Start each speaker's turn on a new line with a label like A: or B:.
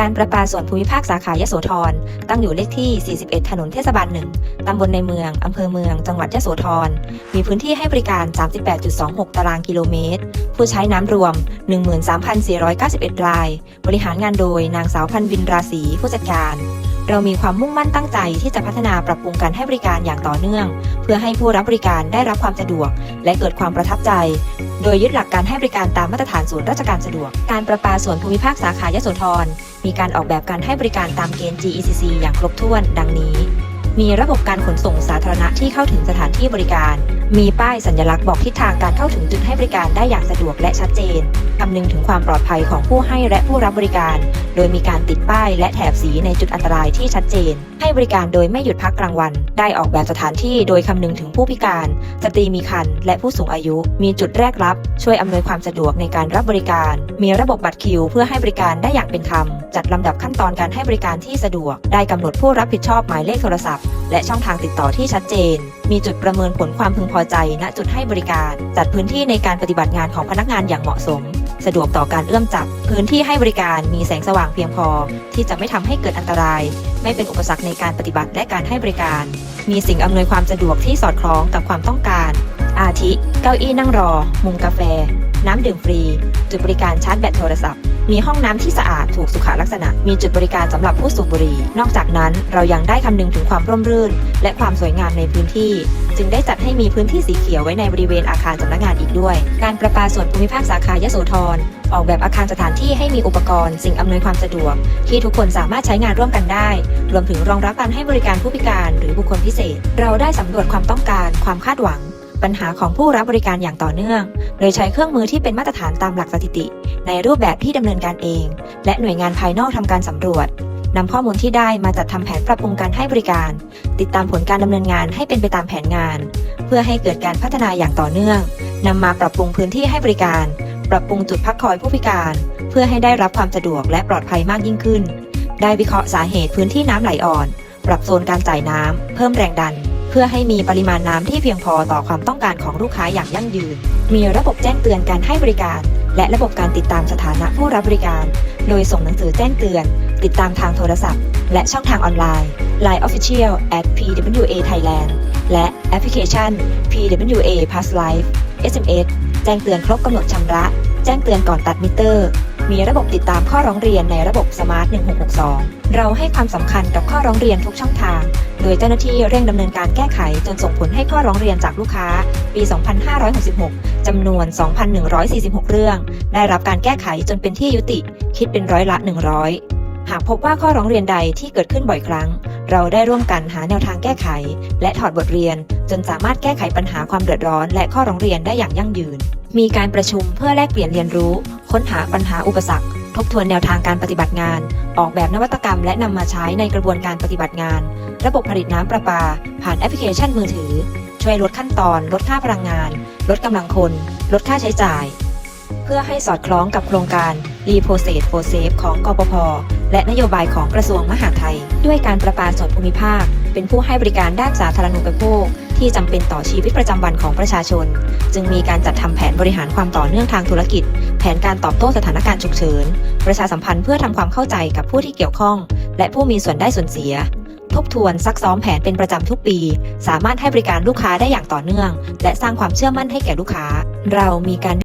A: การประปาส่วนภูมิภาคสาขายโสธร ตั้งอยู่เลขที่ 41 ถนนเทศบาล1ตำบลในเมือง อำเภอเมือง จังหวัดยโสธร มีพื้นที่ให้บริการ 38.26 ตารางกิโลเมตร ผู้ใช้น้ำรวม 13,491 ราย บริหารงานโดยนางสาวพันวินราศีผู้จัดการเรามีความมุ่งมั่นตั้งใจที่จะพัฒนาปรับปรุงการให้บริการอย่างต่อเนื่อง เพื่อให้ผู้รับบริการได้รับความสะดวก และเกิดความประทับใจ โดยยึดหลักการให้บริการตามมาตรฐานศูนย์ราชการสะดวก การประปาส่วนภูมิภาคสาขายโสธร มีการออกแบบการให้บริการตามเกณฑ์ GECC อย่างครบถ้วน ดังนี้ มีระบบการขนส่งสาธารณะที่เข้าถึงสถานที่บริการ มีป้ายสัญลักษณ์บอกทิศทางการเข้าถึงจุดให้บริการได้อย่างสะดวกและชัดเจนคำนึงถึงความปลอดภัยของผู้ให้และผู้รับบริการ โดยมีการติดป้ายและแถบสีในจุดอันตรายที่ชัดเจน ให้บริการโดยไม่หยุดพักกลางวัน ได้ออกแบบสถานที่โดยคำนึงถึงผู้พิการ สตรีมีครรภ์และผู้สูงอายุ มีจุดแรกรับ ช่วยอำนวยความสะดวกในการรับบริการ มีระบบบัตรคิว เพื่อให้บริการได้อย่างเป็นธรรม จัดลำดับขั้นตอนการให้บริการที่สะดวก ได้กำหนดผู้รับผิดชอบหมายเลขโทรศัพท์และช่องทางติดต่อที่ชัดเจน มีจุดประเมินผลความพึงพอใจ ณจุดให้บริการ จัดพื้นที่ในการปฏิบัติงานของพนักงานอย่างเหมาะสม สะดวกต่อการเอื้อมจับ พื้นที่ให้บริการมีแสงสว่างเพียงพอ ที่จะไม่ทำให้เกิดอันตราย ไม่เป็นอุปสรรคในการปฏิบัติและการให้บริการ มีสิ่งอำนวยความสะดวกที่สอดคล้องกับความต้องการ อาทิ เก้าอี้นั่งรอ มุมกาแฟ น้ำดื่มฟรี จุดบริการชาร์จแบตโทรศัพท์ มีห้องน้ำที่สะอาดถูกสุขลักษณะ มีจุดบริการสำหรับผู้สูบบุหรี่ นอกจากนั้นเรายังได้คำนึงถึงความร่มรื่น และความสวยงามในพื้นที่ จึงได้จัดให้มีพื้นที่สีเขียวไว้ในบริเวณอาคารสำนักงานอีกด้วย การประปาส่วนภูมิภาคสาขายโสธรออกแบบอาคารสถานที่ให้มีอุปกรณ์ สิ่งอำนวยความสะดวก ที่ทุกคนสามารถใช้งานร่วมกันได้ รวมถึงรองรับการให้บริการผู้พิการหรือบุคคลพิเศษ เราได้สำรวจความต้องการ ความคาดหวัง ปัญหาของผู้รับบริการอย่างต่อเนื่อง โดยใช้เครื่องมือที่เป็นมาตรฐานตามหลักสถิติ ในรูปแบบที่ดำเนินการเอง และหน่วยงานภายนอกทำการสำรวจนำข้อมูลที่ได้มาจัดทำแผนปรับปรุงการให้บริการ ติดตามผลการดำเนินงานให้เป็นไปตามแผนงาน เพื่อให้เกิดการพัฒนาอย่างต่อเนื่องนำมาปรับปรุงพื้นที่ให้บริการ ปรับปรุงจุดพักคอยผู้พิการ เพื่อให้ได้รับความสะดวกและปลอดภัยมากยิ่งขึ้น ได้วิเคราะห์สาเหตุพื้นที่น้ำไหลอ่อน ปรับโซนการจ่ายน้ำเพิ่มแรงดัน เพื่อให้มีปริมาณน้ำที่เพียงพอต่อความต้องการของลูกค้าอย่างยั่งยืน มีระบบแจ้งเตือนการให้บริการ และระบบการติดตามสถานะผู้รับบริการ โดยส่งหนังสือแจ้งเตือน ติดตามทางโทรศัพท์ และช่องทางออนไลน์ Line Official at PWA Thailand และแอปพลิเคชัน PWA Pass Life SMS แจ้งเตือนครบกำหนดชำระ แจ้งเตือนก่อนตัดมิเตอร์ มีระบบติดตามข้อร้องเรียนในระบบ Smart 1662 เราให้ความสำคัญกับข้อร้องเรียนทุกช่องทาง โดยเจ้าหน้าที่เร่งดำเนินการแก้ไขจนส่งผลให้ข้อร้องเรียนจากลูกค้า ปี 2566 จำนวน 2,146 เรื่อง ได้รับการแก้ไขจนเป็นที่ยุติ คิดเป็นร้อยละ 100 หากพบว่าข้อร้องเรียนใดที่เกิดขึ้นบ่อยครั้ง เราได้ร่วมกันหาแนวทางแก้ไข และถอดบทเรียน จนสามารถแก้ไขปัญหาความเดือดร้อน และข้อร้องเรียนได้อย่างยั่งยืน มีการประชุมเพื่อแลกเปลี่ยนเรียนรู้ ค้นหาปัญหาอุปสรรค ทบทวนแนวทางการปฏิบัติงาน ออกแบบนวัตกรรม และนำมาใช้ในกระบวนการปฏิบัติงาน ระบบผลิตน้ำประปา ผ่านแอปพลิเคชันมือถือ ช่วยลดขั้นตอน ลดค่าพลังงาน ลดกำลังคน ลดค่าใช้จ่าย เพื่อให้สอดคล้องกับโครงการ r e p o s a t e for Safe ของกปพ และนโยบายของกระทรวงมหาดไทย ด้วยการประปาส่วนภูมิภาค เป็นผู้ให้บริการด้านสาธารณูปโภค ที่จำเป็นต่อชีวิตประจำวันของประชาชน จึงมีการจัดทำแผนบริหารความต่อเนื่องทางธุรกิจ แผนการตอบโต้สถานการณ์ฉุกเฉิน ประชาสัมพันธ์เพื่อทำความเข้าใจกับผู้ที่เกี่ยวข้อง และผู้มีส่วนได้ส่วนเสียทบทวนซักซ้อมแผนเป็นประจำทุกปี สามารถให้บริการลูกค้าได้อย่างต่อเนื่อง และสร้างความเชื่อมั่นให้แก่ลูกค้า เรามีการ